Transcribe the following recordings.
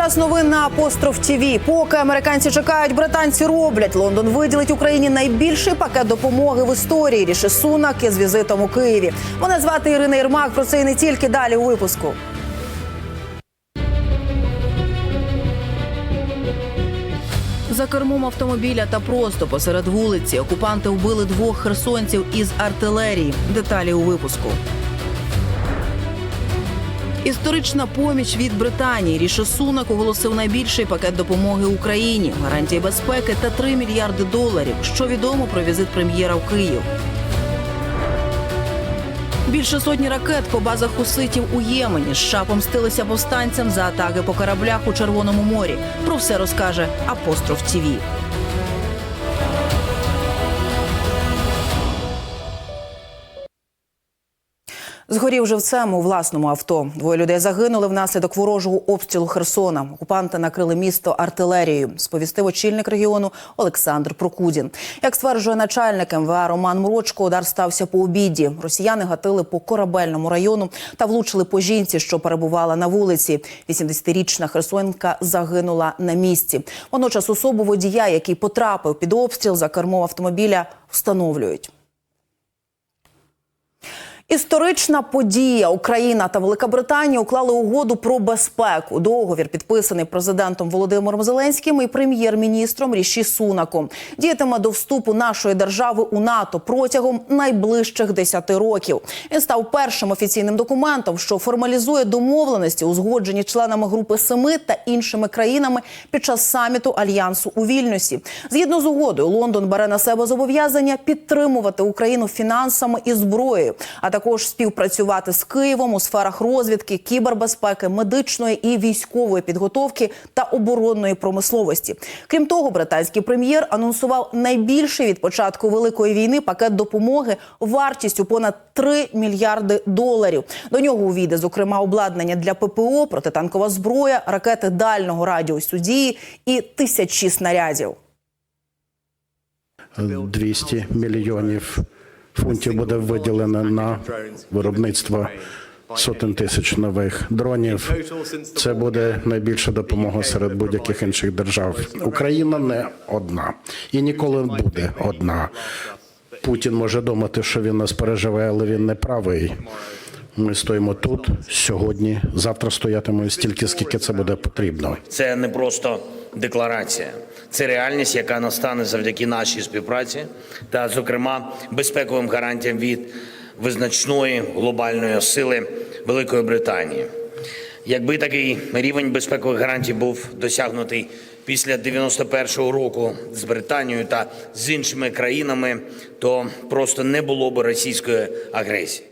Час новин на апостроф ТІВІ. Поки американці чекають, британці роблять. Лондон виділить Україні найбільший пакет допомоги в історії. Ріши Сунак із візитом у Києві. Мене звати Ірина Єрмак. Про це і не тільки далі у випуску. За кермом автомобіля та просто посеред вулиці окупанти вбили двох херсонців із артилерії. Деталі у випуску. Історична поміч від Британії. Сунак оголосив найбільший пакет допомоги Україні, гарантії безпеки та 3 мільярди доларів. Що відомо про візит прем'єра в Київ. Більше сотні ракет по базах хуситів у Ємені. США помстилися повстанцям за атаки по кораблях у Червоному морі. Про все розкаже Апостроф ТІВІ. Згорів живцем у власному авто. Двоє людей загинули внаслідок ворожого обстрілу Херсона. Окупанти накрили місто артилерією. Сповістив очільник регіону Олександр Прокудін. Як стверджує начальник МВА Роман Мрочко, удар стався по обіді. Росіяни гатили по корабельному району та влучили по жінці, що перебувала на вулиці. 80-річна херсонка загинула на місці. Водночас особу водія, який потрапив під обстріл за кермо автомобіля, встановлюють. Історична подія Україна та Велика Британія уклали угоду про безпеку. Договір підписаний президентом Володимиром Зеленським і прем'єр-міністром Ріші Сунаком. Діятиме до вступу нашої держави у НАТО протягом найближчих 10 років. Він став першим офіційним документом, що формалізує домовленості, узгоджені членами групи Семи та іншими країнами під час саміту альянсу у Вільнюсі. Згідно з угодою, Лондон бере на себе зобов'язання підтримувати Україну фінансами і зброєю, а також співпрацювати з Києвом у сферах розвідки, кібербезпеки, медичної і військової підготовки та оборонної промисловості. Крім того, британський прем'єр анонсував найбільший від початку великої війни пакет допомоги вартістю понад 3 мільярди доларів. До нього увійде зокрема обладнання для ППО, протитанкова зброя, ракети дальнього радіусу дії і тисячі снарядів. 200 мільйонів фунтів буде виділено на виробництво сотень тисяч нових дронів. Це буде найбільша допомога серед будь-яких інших держав. Україна не одна і ніколи не буде одна. Путін може думати, що він нас переживе, але він не правий. Ми стоїмо тут сьогодні. Завтра стоятимемо стільки, скільки це буде потрібно. Це не просто декларація, це реальність, яка настане завдяки нашій співпраці та, зокрема, безпековим гарантіям від визначної глобальної сили Великої Британії. Якби такий рівень безпекових гарантій був досягнутий після 91-го року з Британією та з іншими країнами, то просто не було б російської агресії.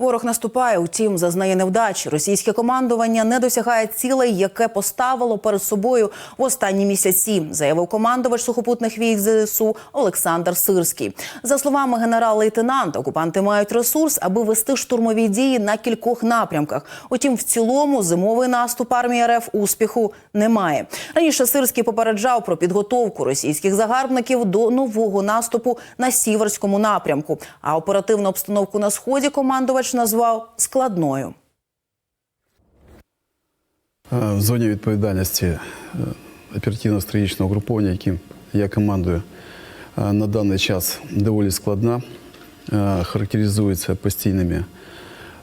Ворог наступає, утім, зазнає невдачі. Російське командування не досягає цілей, яке поставило перед собою в останні місяці, заявив командувач сухопутних військ ЗСУ Олександр Сирський. За словами генерал-лейтенанта, окупанти мають ресурс, аби вести штурмові дії на кількох напрямках. Утім, в цілому зимовий наступ армії РФ успіху немає. Раніше Сирський попереджав про підготовку російських загарбників до нового наступу на сіверському напрямку. А оперативну обстановку на сході командувач назвав складною. Е, В зоні відповідальності е, оперативно-стратегічного угруповання, яким я командую, е, на даний час доволі складна, характеризується постійними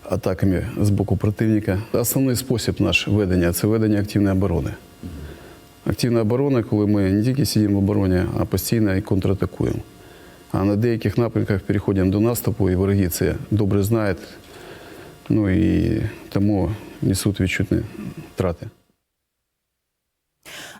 атаками з боку противника. Основний спосіб наш ведення це ведення активної оборони. Активна оборона, коли ми не тільки сидимо в обороні, а постійно і контратакуємо. А на деяких напрямках переходимо до наступу, і вороги це добре знають. Ну і тому несуть відчутні втрати.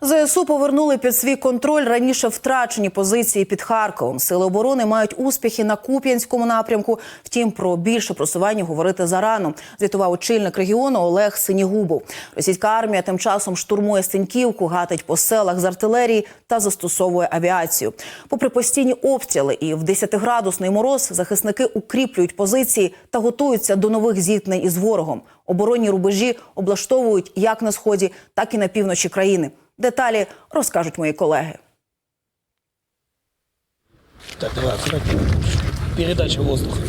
ЗСУ повернули під свій контроль раніше втрачені позиції під Харковом. Сили оборони мають успіхи на Куп'янському напрямку. Втім, про більше просування говорити зарано. Звітував очільник регіону Олег Синігубов. Російська армія тим часом штурмує Синьківку, гатить по селах з артилерії та застосовує авіацію. Попри постійні обстріли і в 10-градусний мороз захисники укріплюють позиції та готуються до нових зіткнень із ворогом. Оборонні рубежі облаштовують як на сході, так і на півночі країни. Деталі розкажуть мої колеги. Так, давай. Передача воздуха.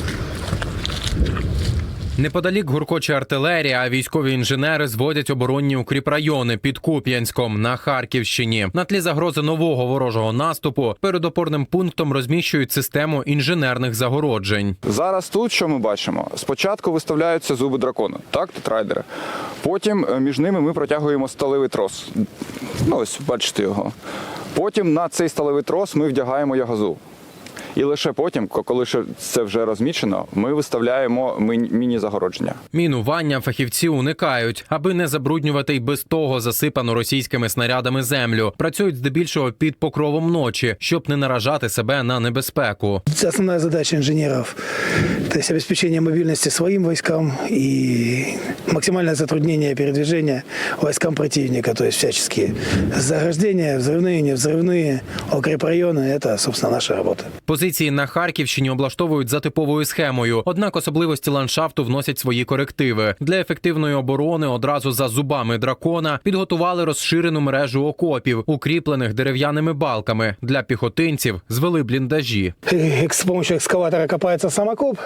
Неподалік гуркоче артилерія, а військові інженери зводять оборонні укріпрайони під Куп'янськом на Харківщині. На тлі загрози нового ворожого наступу перед опорним пунктом розміщують систему інженерних загороджень. Зараз тут що ми бачимо? Спочатку виставляються зуби дракону, так, тетрайдери. Потім е, між ними ми протягуємо сталевий трос. Ну, ось бачите його. Потім на цей сталевий трос ми вдягаємо ягозу. І лише потім, ко- коли ще це вже розмічено, ми виставляємо мін- міні-загородження. Мінування фахівці уникають, аби не забруднювати й без того засипану російськими снарядами землю. Працюють здебільшого під покровом ночі, щоб не наражати себе на небезпеку. Основная задача инженеров – то есть обеспечение мобильности своим войскам и максимальное затруднение передвижения войскам противника, то есть всяческие заграждения, взрывные, невзрывные, укрепрайоны – это, собственно, наша работа. Позиції на Харківщині облаштовують за типовою схемою. Однак особливості ландшафту вносять свої корективи. Для ефективної оборони одразу за зубами дракона підготували розширену мережу окопів, укріплених дерев'яними балками. Для піхотинців звели бліндажі. Э, С помощью экскаватора копается сам окоп,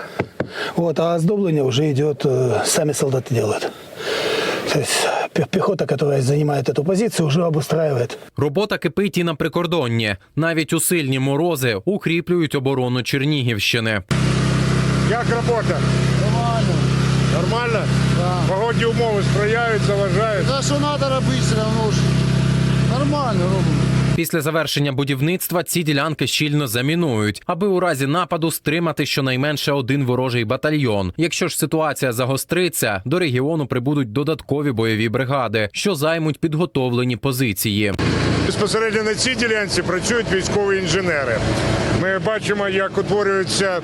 вот, а оздобление уже идет, э, сами солдаты делают. То есть пе- пехота, которая занимает эту позицию, уже обустраивает Робота кипить і на прикордонні. Навіть у сильні морози укріплюють оборону Чернігівщини. Як робота? Нормально. Нормально? Погодні умови сприяють, заважають. Та що треба робити, все одно ж нормально робимо. Після завершення будівництва ці ділянки щільно замінують, аби у разі нападу стримати щонайменше один ворожий батальйон. Якщо ж ситуація загостриться, до регіону прибудуть додаткові бойові бригади, що займуть підготовлені позиції. Безпосередньо на цій ділянці працюють військові інженери. Ми бачимо, як утворюється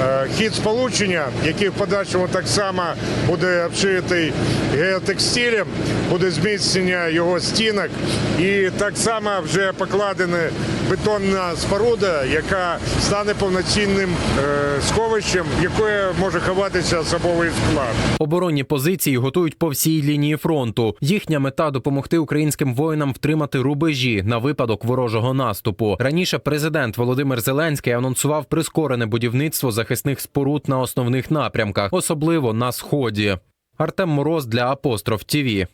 е, хід сполучення, який в подальшому так само буде обшитий геотекстилем, буде зміцнення його стінок. І так само вже покладена бетонна споруда, яка стане повноцінним е, сховищем, яке може ховатися особовий склад. Оборонні позиції готують по всій лінії фронту. Їхня мета допомогти українським воїнам втримати рубежі на випадок ворожого наступу. Раніше президент Володимир Зеленський анонсував прискорене будівництво захисних споруд на основних напрямках, особливо на сході. Артем Мороз для Апостроф ТІВІ.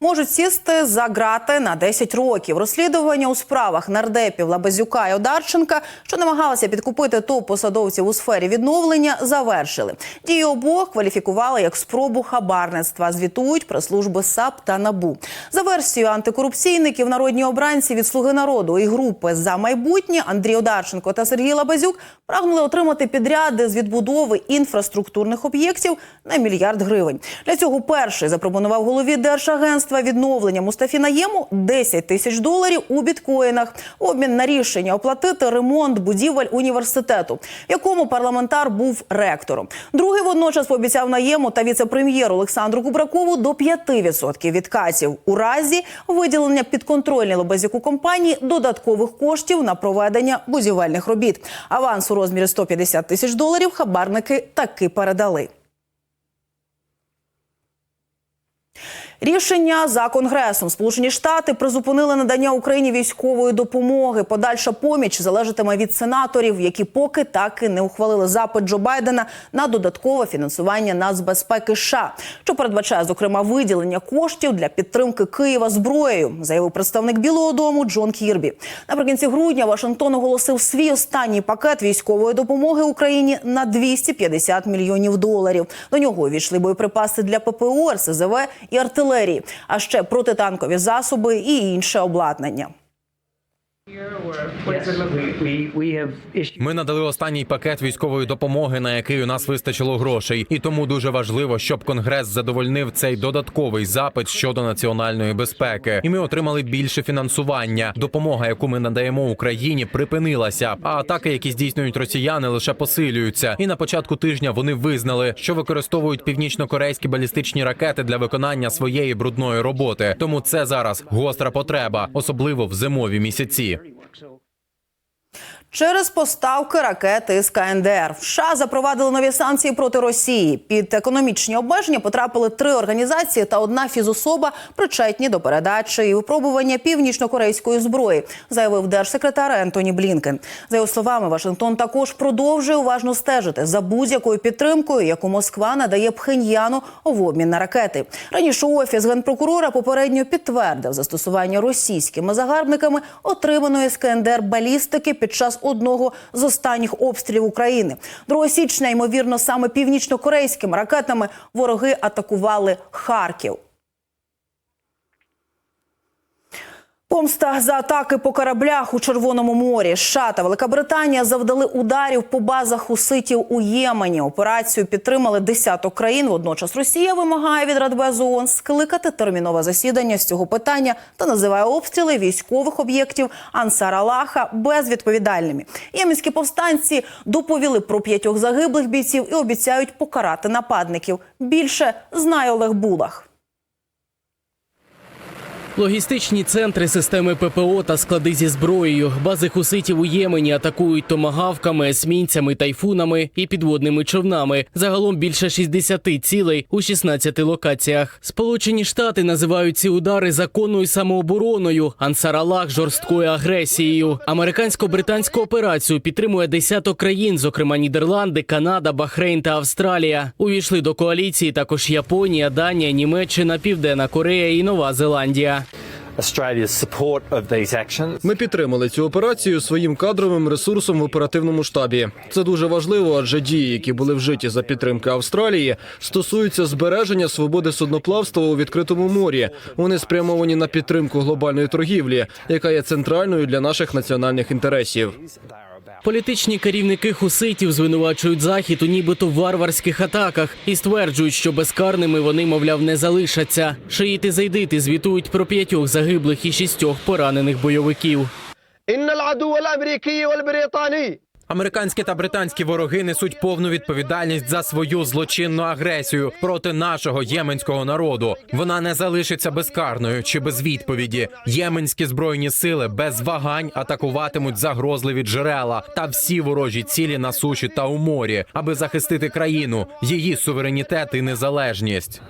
Можуть сісти за грати на 10 років. Розслідування у справах нардепів Лабазюка і Одарченка, що намагалися підкупити топ-посадовців у сфері відновлення, завершили. Дії обох кваліфікували як спробу хабарництва. Звітують прес-служби САП та НАБУ. За версією антикорупційників, народні обранці від Слуги народу і групи за майбутнє Андрій Одарченко та Сергій Лабазюк прагнули отримати підряди з відбудови інфраструктурних об'єктів на мільярд гривень. Для цього перший запропонував голові Держагентства відновлення Мустафі Наєму 10 тисяч доларів у біткоїнах обмін на рішення оплатити ремонт будівель університету, якому парламентар був ректором. Другий водночас пообіцяв Наєму та віце-прем'єру Олександру Кубракову до 5% відкатів у разі виділення підконтрольній Лобазяку компанії додаткових коштів на проведення будівельних робіт. Аванс у розмірі 150 тисяч доларів хабарники таки передали. Рішення за конгресом Сполучені Штати призупинили надання Україні військової допомоги. Подальша поміч залежатиме від сенаторів, які поки так і не ухвалили запит Джо Байдена на додаткове фінансування нацбезпеки США, що передбачає зокрема виділення коштів для підтримки Києва зброєю, заявив представник Білого Дому Джон Кірбі. Наприкінці грудня Вашингтон оголосив свій останній пакет військової допомоги Україні на 250 мільйонів доларів. До нього увійшли боєприпаси для ППО, РСЗВ і артилерії, а ще протитанкові засоби і інше обладнання. Ми надали останній пакет військової допомоги, на який у нас вистачило грошей, і тому дуже важливо, щоб конгрес задовольнив цей додатковий запит щодо національної безпеки. І ми отримали більше фінансування. Допомога, яку ми надаємо Україні, припинилася. А атаки, які здійснюють росіяни, лише посилюються. І на початку тижня вони визнали, що використовують північно-корейські балістичні ракети для виконання своєї брудної роботи. Тому це зараз гостра потреба, особливо в зимові місяці. dirty work, so Через поставки ракети з КНДР США запровадили нові санкції проти Росії. Під економічні обмеження потрапили три організації та одна фізособа, причетні до передачі і випробування північно-корейської зброї, заявив держсекретар Ентоні Блінкен. За його словами, Вашингтон також продовжує уважно стежити за будь-якою підтримкою, яку Москва надає Пхеньяну в обмін на ракети. Раніше офіс генпрокурора попередньо підтвердив застосування російськими загарбниками отриманої з КНДР балістики під час одного з останніх обстрілів України. 2 січня, ймовірно, саме північно-корейськими ракетами вороги атакували Харків. Помста за атаки по кораблях у Червоному морі. США та Велика Британія завдали ударів по базах хуситів у Ємені. Операцію підтримали десяток країн. Водночас Росія вимагає від Радбезу ООН скликати термінове засідання з цього питання та називає обстріли військових об'єктів Ансар Аллаха безвідповідальними. Єменські повстанці доповіли про п'ятьох загиблих бійців і обіцяють покарати нападників. Більше знає Олег Булах. Логістичні центри системи ППО та склади зі зброєю. Бази хуситів у Ємені атакують томагавками, есмінцями, тайфунами і підводними човнами. Загалом більше 60 цілей у 16 локаціях. Сполучені Штати називають ці удари законною самообороною, Ансаралах жорсткою агресією. Американсько-британську операцію підтримує десяток країн, зокрема Нідерланди, Канада, Бахрейн та Австралія. Увійшли до коаліції також Японія, Данія, Німеччина, Південна Корея і Нова Зеландія. Ми підтримали цю операцію своїм кадровим ресурсом в оперативному штабі. Це дуже важливо, адже дії, які були вжиті за підтримки Австралії, стосуються збереження свободи судноплавства у відкритому морі. Вони спрямовані на підтримку глобальної торгівлі, яка є центральною для наших національних інтересів. Політичні керівники хуситів звинувачують захід у нібито варварських атаках і стверджують, що безкарними вони, мовляв, не залишаться. Шиїти зайдити звітують про п'ятьох загиблих і шістьох поранених бойовиків. Американські та британські вороги несуть повну відповідальність за свою злочинну агресію проти нашого єменського народу. Вона не залишиться безкарною чи без відповіді. Єменські збройні сили без вагань атакуватимуть загрозливі джерела та всі ворожі цілі на суші та у морі, аби захистити країну, її суверенітет і незалежність.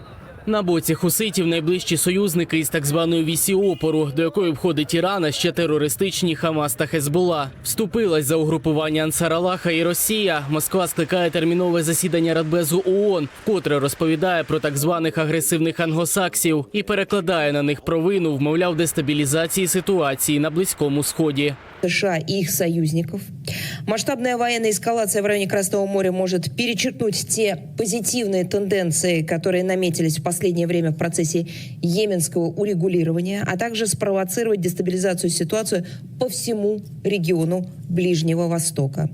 На боці хуситів найближчі союзники із так званої вісі опору, до якої входить Іран, а ще терористичні Хамас та Хезбола. Вступилась за угрупування Ансаралаха і Росія. Москва скликає термінове засідання Радбезу ООН, вкотре розповідає про так званих агресивних англосаксів і перекладає на них провину, вмовляв дестабілізації ситуації на близькому сході. США и их союзников. Масштабная военная эскалация в районе Красного моря может перечеркнуть те позитивные тенденции, которые наметились в последнее время в процессе йеменского урегулирования, а также спровоцировать дестабилизацию ситуации по всему региону Ближнего Востока.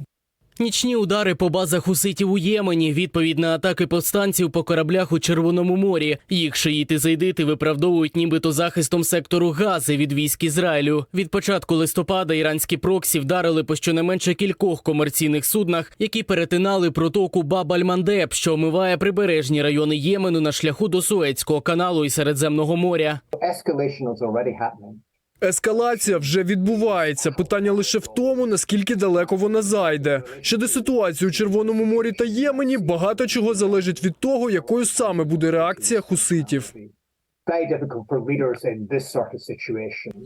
Нічні удари по базах хуситів у Ємені, відповідь на атаки повстанців по кораблях у Червоному морі. Їх шиїти зайдити виправдовують нібито захистом сектору Гази від військ Ізраїлю. Від початку листопада іранські проксі вдарили по щонайменше кількох комерційних суднах, які перетинали протоку Баб-Аль-Мандеб, що омиває прибережні райони Ємену на шляху до Суецького каналу і Середземного моря. Ескалація вже відбувається. Питання лише в тому, наскільки далеко вона зайде. Щодо ситуації у Червоному морі та Ємені, багато чого залежить від того, якою саме буде реакція хуситів.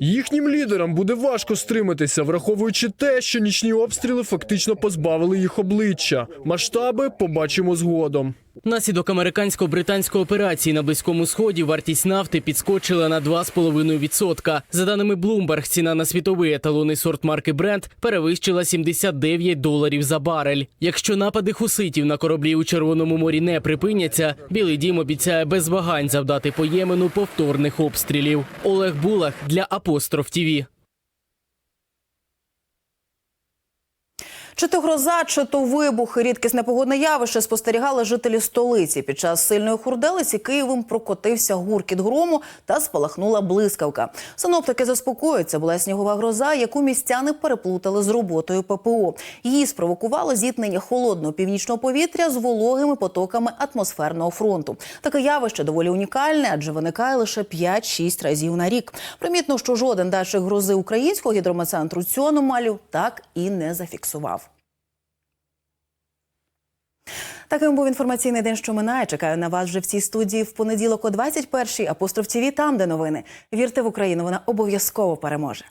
Їхнім лідерам буде важко стриматися, враховуючи те, що нічні обстріли фактично позбавили їх обличчя. Масштаби побачимо згодом. Внаслідок американсько-британської операції на близькому сході вартість нафти підскочила на 2,5%. За даними Bloomberg, ціна на світовий еталонний сорт марки Brent перевищила 79 доларів за барель. Якщо напади хуситів на кораблі у Червоному морі не припиняться, Білий Дім обіцяє без вагань завдати по Ємену повторних обстрілів. Олег Булах для Апостроф ТІВІ. Чи то гроза, чи то вибух, рідкісне погодне явище спостерігали жителі столиці. Під час сильної хурделиці Києвом прокотився гуркіт грому та спалахнула блискавка. Синоптики заспокоюються, була снігова гроза, яку містяни переплутали з роботою ППО. Її спровокувало зіткнення холодного північного повітря з вологими потоками атмосферного фронту. Таке явище доволі унікальне, адже виникає лише 5-6 разів на рік. Примітно, що жоден датчик грози українського гідрометцентру цю аномалію так і не зафіксував. Таким був інформаційний день, що минає. Чекаю на вас вже в цій студії в понеділок о 21-й. Апостроф ТІВІ там, де новини. Вірте в Україну, вона обов'язково переможе.